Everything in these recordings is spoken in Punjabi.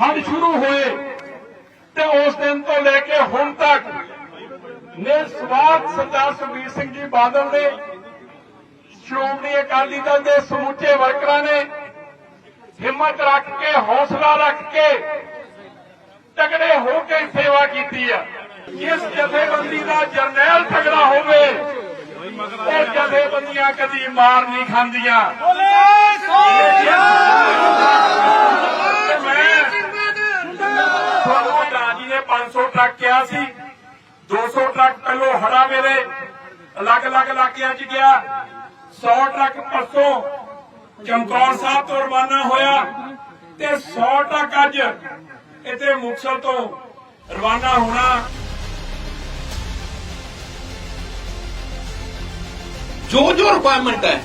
ਹੜ ਸ਼ੁਰੂ ਹੋਏ ਤੇ ਉਸ ਦਿਨ ਤੋਂ ਲੈ ਕੇ ਹੁਣ ਤੱਕ ਨਿਸਵਾਰਥ ਸਰਦਾਰ ਸੁਖਬੀਰ ਸਿੰਘ ਜੀ ਬਾਦਲ ਨੇ ਸ਼੍ਰੋਮਣੀ ਅਕਾਲੀ ਦਲ ਦੇ ਸਮੁੱਚੇ ਵਰਕਰਾਂ ਨੇ ਹਿੰਮਤ ਰੱਖ ਕੇ, ਹੌਸਲਾ ਰੱਖ ਕੇ ਤਗੜੇ ਹੋ ਕੇ ਸੇਵਾ ਕੀਤੀ ਆ। ਇਸ ਜਥੇਬੰਦੀ ਦਾ ਜਰਨੈਲ ਤਗੜਾ ਹੋਵੇ, ਉਹ ਜਥੇਬੰਦੀਆਂ ਕਦੀ ਮਾਰ ਨਹੀਂ ਖਾਂਦੀਆਂ ਤੇ ਮੈਂ ਤੁਹਾਨੂੰ ਢਾਂ ਜੀ ਨੇ 500 ਟਰੱਕ ਕਿਹਾ ਸੀ 200 ਟਰੱਕ ਪਹਿਲੋਂ ਹੜਾ ਵੇਲੇ ਅਲੱਗ-ਅਲੱਗ ਇਲਾਕਿਆਂ 'ਚ ਗਿਆ। 100 ਟਰੱਕ ਪਰਸੋਂ ਚਮਕੌਰ ਸਾਹਿਬ ਤੋਂ ਰਵਾਨਾ ਹੋਇਆ ਤੇ 100 ਟਰੱਕ ਅੱਜ ਇੱਥੇ ਮੁਕਤਸਰ ਤੋਂ ਰਵਾਨਾ ਹੋਣਾ। ਜੋ ਜੋ ਰਿਕੁਆਇਰਮੈਂਟ ਹੈ,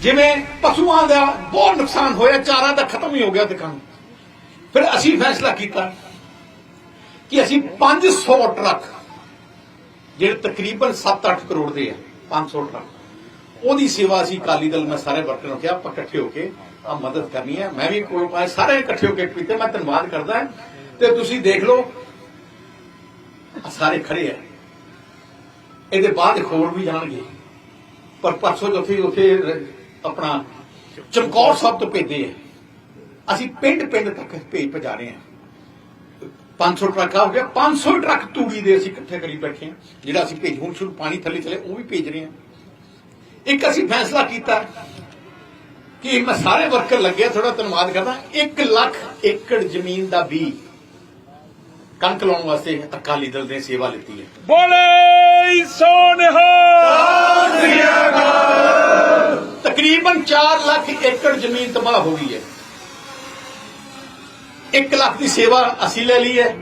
ਜਿਵੇਂ ਪਸ਼ੂਆਂ ਦਾ ਬਹੁਤ ਨੁਕਸਾਨ ਹੋਇਆ, ਚਾਰਾ ਦਾ ਖਤਮ ਹੀ ਹੋ ਗਿਆ ਦੁਕਾਨ। ਫਿਰ ਅਸੀਂ ਫੈਸਲਾ ਕੀਤਾ ਕਿ ਅਸੀਂ 500 ਟਰੱਕ ਜਿਹੜੇ ਤਕਰੀਬਨ 7-8 ਕਰੋੜ ਦੇ ਆ 500 ਟਰੱਕ। ਉਹਦੀ ਸੇਵਾ ਅਸੀਂ ਅਕਾਲੀ ਦਲ, ਮੈਂ ਸਾਰੇ ਵਰਕਰ ਨੂੰ ਕਿਹਾ, ਆਪਾਂ ਇਕੱਠੇ ਹੋ ਕੇ ਆ ਮਦਦ ਕਰਨੀ ਹੈ। ਮੈਂ ਵੀ ਕੋਲ ਪਾਏ ਸਾਰੇ ਇਕੱਠੇ ਹੋ ਕੇ ਕੀਤੇ, ਮੈਂ ਧੰਨਵਾਦ ਕਰਦਾ ਤੇ ਤੁਸੀਂ ਦੇਖ ਲਓ ਸਾਰੇ ਖੜੇ ਆ। ਇਹਦੇ ਬਾਅਦ ਹੋਰ ਵੀ ਜਾਣਗੇ। ਪਰ ਪਰਸੋਂ ਜਥੇ ਉੱਥੇ ਆਪਣਾ ਚਮਕੌਰ ਸਾਹਿਬ ਤੋਂ ਭੇਜੇ ਆ। ਅਸੀਂ ਪਿੰਡ ਪਿੰਡ ਤੱਕ ਭੇਜ ਪਜਾ ਰਹੇ ਆ 500 ਟਰੱਕ ਆ ਹੋ ਗਿਆ 500 ਟਰੱਕ ਤੂੜੀ ਦੇ ਅਸੀਂ ਇਕੱਠੇ ਕਰੀ ਬੈਠੇ ਆ ਜਿਹੜਾ ਅਸੀਂ ਭੇਜ ਹੁਣ ਸ਼ੁਰੂ ਪਾਣੀ ਥੱਲੇ ਚਲੇ ਉਹ ਵੀ ਭੇਜ ਰਹੇ ਆ ਇੱਕ ਅਸੀਂ ਫੈਸਲਾ ਕੀਤਾ ਕਿ ਮੈਂ ਸਾਰੇ ਵਰਕਰ ਲੱਗੇ ਥੋੜਾ ਧੰਨਵਾਦ ਕਰਦਾ। 1 ਲੱਖ ਏਕੜ ਜ਼ਮੀਨ ਦਾ ਵੀ ਕਣਕ ਲਾਉਣ ਵਾਸਤੇ ਅਕਾਲੀ ਦਲ ਨੇ ਸੇਵਾ ਲਿੱਤੀ ਹੈ। ਬੋਲੇ ਸੋਨਹਾ ਤਕਰੀਬਨ 4 ਲੱਖ ਏਕੜ ਜ਼ਮੀਨ ਤਬਾਹ ਹੋ ਗਈ ਹੈ। 1 ਲੱਖ ਦੀ ਸੇਵਾ ਅਸੀਂ ਲੈ ਲਈ ਹੈ।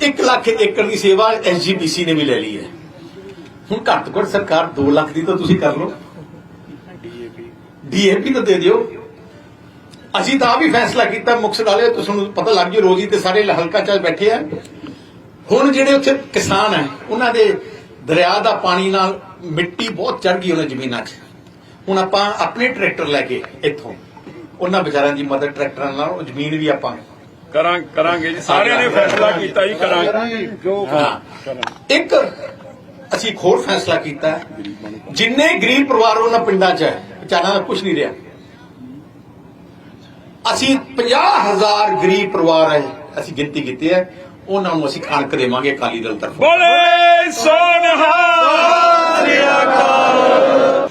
1 ਲੱਖ ਏਕੜ ਦੀ ਸੇਵਾ ਐਸਜੀਪੀਸੀ ਨੇ ਵੀ ਲੈ ਲਈ ਹੈ। ਹੁਣ ਘੱਟ ਤੋਂ ਘੱਟ ਸਰਕਾਰ 2 ਲੱਖ ਦੀ ਤਾਂ ਤੁਸੀਂ ਕਰ ਲਓ। ਡੀਏਪੀ ਤਾਂ ਦੇ ਦਿਓ। ਅਸੀਂ ਤਾਂ ਵੀ ਫੈਸਲਾ ਕੀਤਾ ਮੁਕਸਦ ਵਾਲੇ ਤੁਹਾਨੂੰ ਪਤਾ ਲੱਗ ਜੂ ਰੋਜ਼ੀ ਤੇ ਸਾਰੇ ਹਲਕਾ ਚ ਬੈਠੇ ਆ। ਹੁਣ ਜਿਹੜੇ ਉੱਥੇ ਕਿਸਾਨ ਹੈ, ਉਹਨਾਂ ਦੇ ਦਰਿਆ ਦਾ ਪਾਣੀ ਨਾਲ ਮਿੱਟੀ ਬਹੁਤ ਚੜ ਗਈ ਉਹਨਾਂ ਜ਼ਮੀਨਾਂ 'ਚ। ਹੁਣ ਆਪਾਂ ਆਪਣੇ ਟਰੈਕਟਰ ਲੈ ਕੇ ਇੱਥੋਂ, ਉਹਨਾਂ ਵਿਚਾਰਿਆਂ ਦੀ ਮਦਦ ਟਰੈਕਟਰਾਂ ਨਾਲ, ਉਹ ਜ਼ਮੀਨ ਵੀ ਆਪਾਂ ਕਰਾਂ ਕਰਾਂਗੇ ਜੀ। ਸਾਰਿਆਂ ਨੇ ਫੈਸਲਾ ਕੀਤਾ ਜੀ ਕਰਾਂਗੇ। ਇੱਕ ਅਸੀਂ ਹੋਰ ਫੈਸਲਾ ਕੀਤਾ। ਜਿੰਨੇ ਗਰੀਬ ਪਰਿਵਾਰ ਉਹਨਾਂ ਪਿੰਡਾਂ 'ਚ ਹੈ ਵਿਚਾਰਾਂ ਦਾ ਕੁਝ ਨਹੀਂ ਰਿਹਾ। ਅਸੀਂ 50000 ਗਰੀਬ ਪਰਿਵਾਰ ਹੈ ਅਸੀਂ ਗਿਣਤੀ ਕੀਤੀ ਹੈ ਉਹਨਾਂ ਨੂੰ ਅਸੀਂ ਕਣਕ ਦੇਵਾਂਗੇ ਅਕਾਲੀ ਦਲ ਤਰਫੋਂ। ਬੋਲੇ ਸੋਨਹਾ।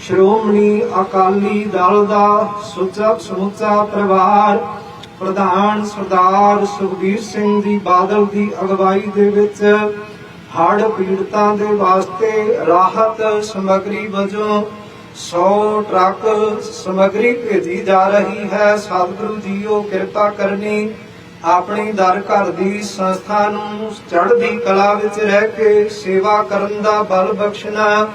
ਸ਼੍ਰੋਮਣੀ ਅਕਾਲੀ ਦਲ ਦਾ ਸੁਚਕ ਸਮੁੱਚਾ ਪਰਿਵਾਰ ਪ੍ਰਧਾਨ ਸਰਦਾਰ ਸੁਖਬੀਰ ਸਿੰਘ ਜੀ ਬਾਦਲ ਦੀ ਅਗਵਾਈ ਦੇ ਵਿੱਚ ਹੜ੍ਹ ਪੀੜਤਾਂ ਦੇ ਵਾਸਤੇ ਰਾਹਤ ਸਮੱਗਰੀ ਵਜੋਂ 100 ਟਰੱਕ ਸਮੱਗਰੀ ਭੇਜੀ ਜਾ ਰਹੀ ਹੈ। ਸਤਿਗੁਰੂ ਜੀਓ, ਕਿਰਪਾ ਕਰਨੀ ਆਪਣੀ ਦਰ ਘਰ ਦੀ ਸੰਸਥਾ ਨੂੰ ਚੜ੍ਹਦੀ ਕਲਾ ਵਿੱਚ ਰਹਿ ਕੇ ਸੇਵਾ ਕਰਨ ਦਾ ਬਲ ਬਖਸ਼ਣਾ।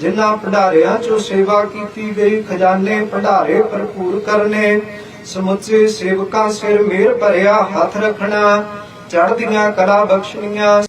ਜਿਨ੍ਹਾਂ ਭੰਡਾਰਿਆਂ ਚੋਂ ਸੇਵਾ ਕੀਤੀ ਗਈ, ਖਜ਼ਾਨੇ ਭੰਡਾਰੇ ਭਰਪੂਰ ਕਰਨੇ। ਸਮੁੱਚੇ ਸੇਵਕਾਂ ਸਿਰ ਮੇਰ ਭਰਿਆ ਹੱਥ ਰੱਖਣਾ ਚੜ੍ਹਦੀਆਂ ਕਲਾ ਬਖਸ਼ਣੀਆਂ